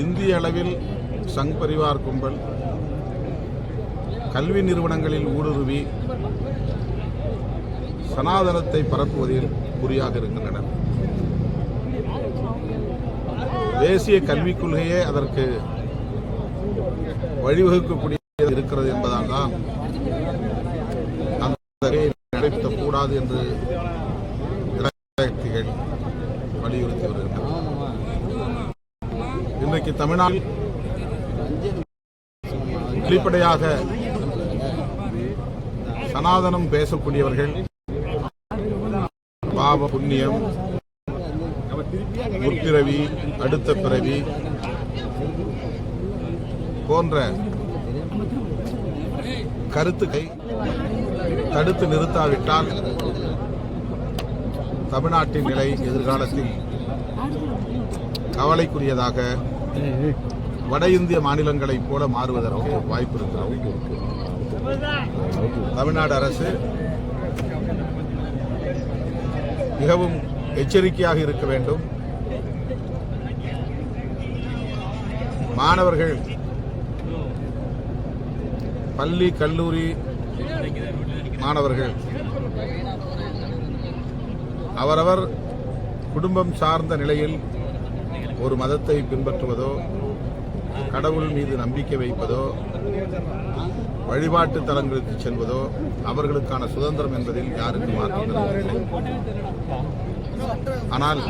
இந்திய அளவில் சங் பரிவார் கும்பல் கல்வி நிறுவனங்களில் ஊடுருவி சனாதனத்தை பரப்புவதில் குறியாக இருக்கின்றனர். தேசிய கல்விக் கொள்கையே அதற்கு வழிவகுக்கக்கூடிய இருக்கிறது என்பதால் தான் அந்த நடைபெற்றக்கூடாது என்று இன்றைக்கு தமிழ்நாட்டில் வெளிப்படையாக சனாதனம் பேசக்கூடியவர்கள் பாவ புண்ணியம் முற்பிறவி அடுத்த பிறவி போன்ற கருத்துக்களை தடுத்து நிறுத்தாவிட்டால் தமிழ்நாட்டின் நிலை எதிர்காலத்தில் கவலைக்குரியதாக வட இந்திய மாநிலங்களைப் போல மாறுவதற்கு வாய்ப்பு இருக்கிறது தமிழ்நாடு அரசு மிகவும் எச்சரிக்கையாக இருக்க வேண்டும். மாணவர்கள் பள்ளி கல்லூரி மாணவர்கள் அவரவர் குடும்பம் சார்ந்த நிலையில் ஒரு மதத்தை பின்பற்றுவதோ கடவுள் மீது நம்பிக்கை வைப்பதோ வழிபாட்டு தலங்களுக்கு செல்வதோ அவர்களுக்கான சுதந்திரம் என்பதில் யாருக்கும் மாற்றம் ஆனால்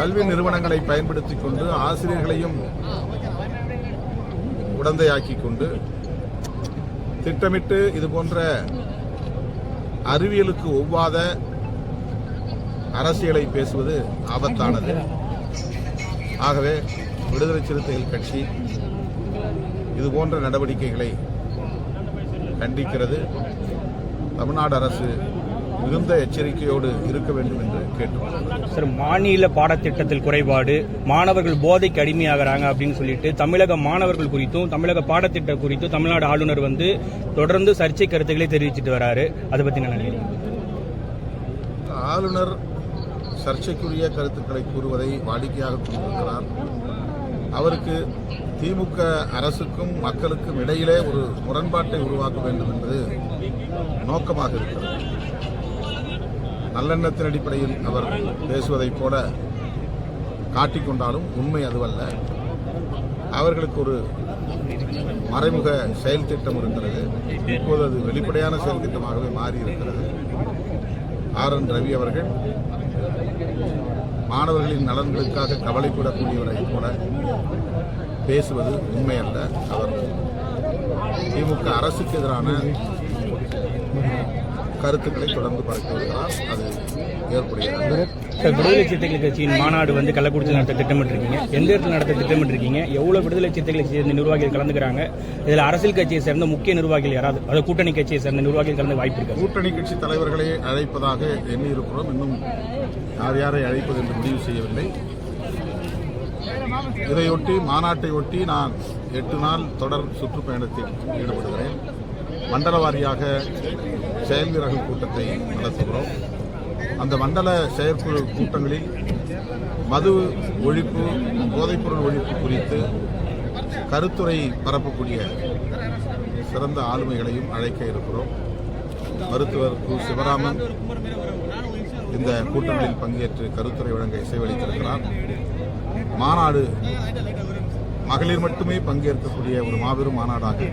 கல்வி நிறுவனங்களை பயன்படுத்திக் கொண்டு ஆசிரியர்களையும் உடந்தையாக்கிக் கொண்டு திட்டமிட்டு இது போன்ற அறிவியலுக்கு ஒவ்வாத அரசியலை பேசுவது ஆபத்தானது. ஆகவே விடுதலை சிறுத்தைகள் கட்சி இது போன்ற நடவடிக்கைகளை கண்டிக்கிறது. தமிழ்நாடு அரசு மிகுந்த எச்சரிக்கையோடு இருக்க வேண்டும் என்று கேட்டுக்கொள்கிறேன். சார் மாநில பாடத்திட்டத்தில் குறைபாடு மாணவர்கள் போதைக்கு அடிமையாகிறாங்க அப்படின்னு சொல்லிட்டு தமிழக மாணவர்கள் குறித்தும் தமிழக பாடத்திட்டம் குறித்தும் தமிழ்நாடு ஆளுநர் வந்து தொடர்ந்து சர்ச்சை கருத்துக்களை தெரிவிச்சிட்டு வராரு. அதை பத்தி என்ன நினைக்கிறீங்க? ஆளுநர் சர்ச்சைக்குரிய கருத்துக்களை கூறுவதை வாடிக்கையாக கொண்டிருக்கிறார். அவருக்கு திமுக அரசுக்கும் மக்களுக்கும் இடையிலே ஒரு முரண்பாட்டை உருவாக்க வேண்டும் என்பது நோக்கமாக இருக்கிறது. நல்லெண்ணத்தின் அடிப்படையில் அவர் பேசுவதைப் போல காட்டிக்கொண்டாலும் உண்மை அதுவல்ல. அவர்களுக்கு ஒரு மறைமுக செயல் திட்டம் இருக்கிறது இப்போது அது வெளிப்படையான செயல் திட்டமாகவே மாறி இருக்கிறது ஆர் என் ரவி அவர்கள் மாணவர்களின் நலன்களுக்காக கவலைப்படக்கூடியவரை போல பேசுவது உண்மையல்ல. அவர் திமுக அரசுக்கு எதிரான கருத்துக்களை தொடர்ந்து பரப்பி வருகிறார் அது ஏற்புடையது சார் விடுதலை சிறுத்தைகள் கட்சியின் மாநாடு வந்து கள்ளக்குறிச்சியில் நடத்த திட்டமிட்டிருக்கீங்க. எந்த இடத்துல நடத்த திட்டமிட்டிருக்கீங்க? எவ்வளவு விடுதலை சிறுத்தைகளை சேர்ந்த நிர்வாகிகள் கலந்துக்கிறாங்க? இதுல அரசியல் கட்சியை சேர்ந்த முக்கிய நிர்வாகிகள் யாராவது? அதாவது கூட்டணி கட்சியை சேர்ந்த நிர்வாகிகள் கலந்து வாய்ப்பு இருக்கு? கூட்டணி கட்சி தலைவர்களை அழைப்பதாக எண்ணி இருக்கிறோம் இன்னும் யார் யாரை அழைப்பது என்று முடிவு செய்யவில்லை. இதையொட்டி மாநாட்டை ஒட்டி நான் எட்டு நாள் தொடர் சுற்றுப்பயணத்தில் ஈடுபடுகிறேன். மண்டல வாரியாக செயல் வீரர்கள் கூட்டத்தை நடத்துகிறோம். அந்த மண்டல செயற்குழு கூட்டங்களில் மது ஒழிப்பு போதைப்பொருள் ஒழிப்பு குறித்து கருத்துரை பரப்பக்கூடிய சிறந்த ஆளுமைகளையும் அழைக்க இருக்கிறோம். மருத்துவர் கு. சிவராமன் இந்த கூட்டங்களில் பங்கேற்று கருத்துரை வழங்க இசைவளித்திருக்கிறார் மாநாடு மகளிர் மட்டுமே பங்கேற்கக்கூடிய ஒரு மாபெரும் மாநாடாக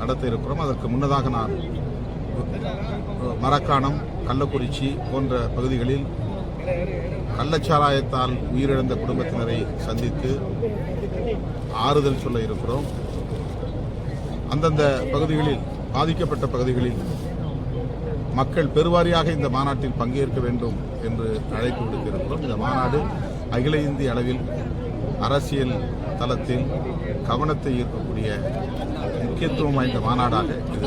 நடத்த இருக்கிறோம் அதற்கு முன்னதாக நான் மரக்காணம் கள்ளக்குறிச்சி போன்ற பகுதிகளில் கள்ளச்சாராயத்தால் உயிரிழந்த குடும்பத்தினரை சந்தித்து ஆறுதல் சொல்ல இருக்கிறோம். அந்தந்த பகுதிகளில் பாதிக்கப்பட்ட பகுதிகளில் மக்கள் பெருவாரியாக இந்த மாநாட்டில் பங்கேற்க வேண்டும் என்று அழைப்பு விடுத்திருக்கிறோம். இந்த மாநாடு அகில இந்திய அளவில் அரசியல் தளத்தில் கவனத்தை ஈர்க்கக்கூடிய முக்கியத்துவம் வாய்ந்த மாநாடாக இது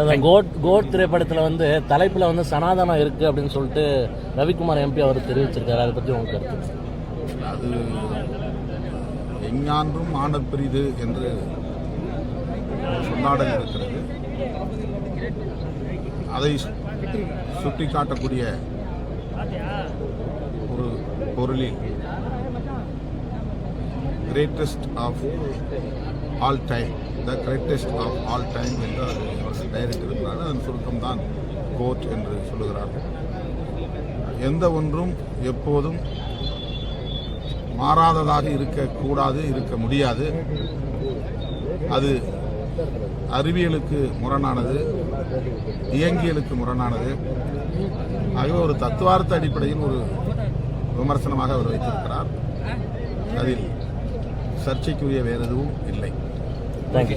அந்த கோட் கோட் திரைப்படத்தில் வந்து தலைப்பில் வந்து சனாதனம் இருக்கு அப்படின்னு சொல்லிட்டு ரவிக்குமார் எம்பி அவர் தெரிவிச்சிருக்காரு. அதை பற்றி உங்களுக்கு கருத்து? அது எஞ்ஞான்றும் ஆணப் பெரிது என்று சொன்னாடல் இருக்கிறது. அதை சுட்டிக்காட்டக்கூடிய ஒரு பொருளில் greatest of all time the greatest of all time என்று அது பெயரிட்டிருக்கிறார்கள் அதன் சுருக்கம் தான் கோட் என்று சொல்லுகிறார்கள். எந்த ஒன்றும் எப்போதும் மாறாததாக இருக்கக்கூடாது இருக்க முடியாது. அது அறிவியலுக்கு முரணானது இயங்கியலுக்கு முரணானது. ஆகவே ஒரு தத்துவார்த்த அடிப்படையில் ஒரு விமர்சனமாக அவர் வைத்திருக்கிறார். அதில் சர்ச்சைக்குரிய வேறு எதுவும் இல்லை. தேங்க்யூ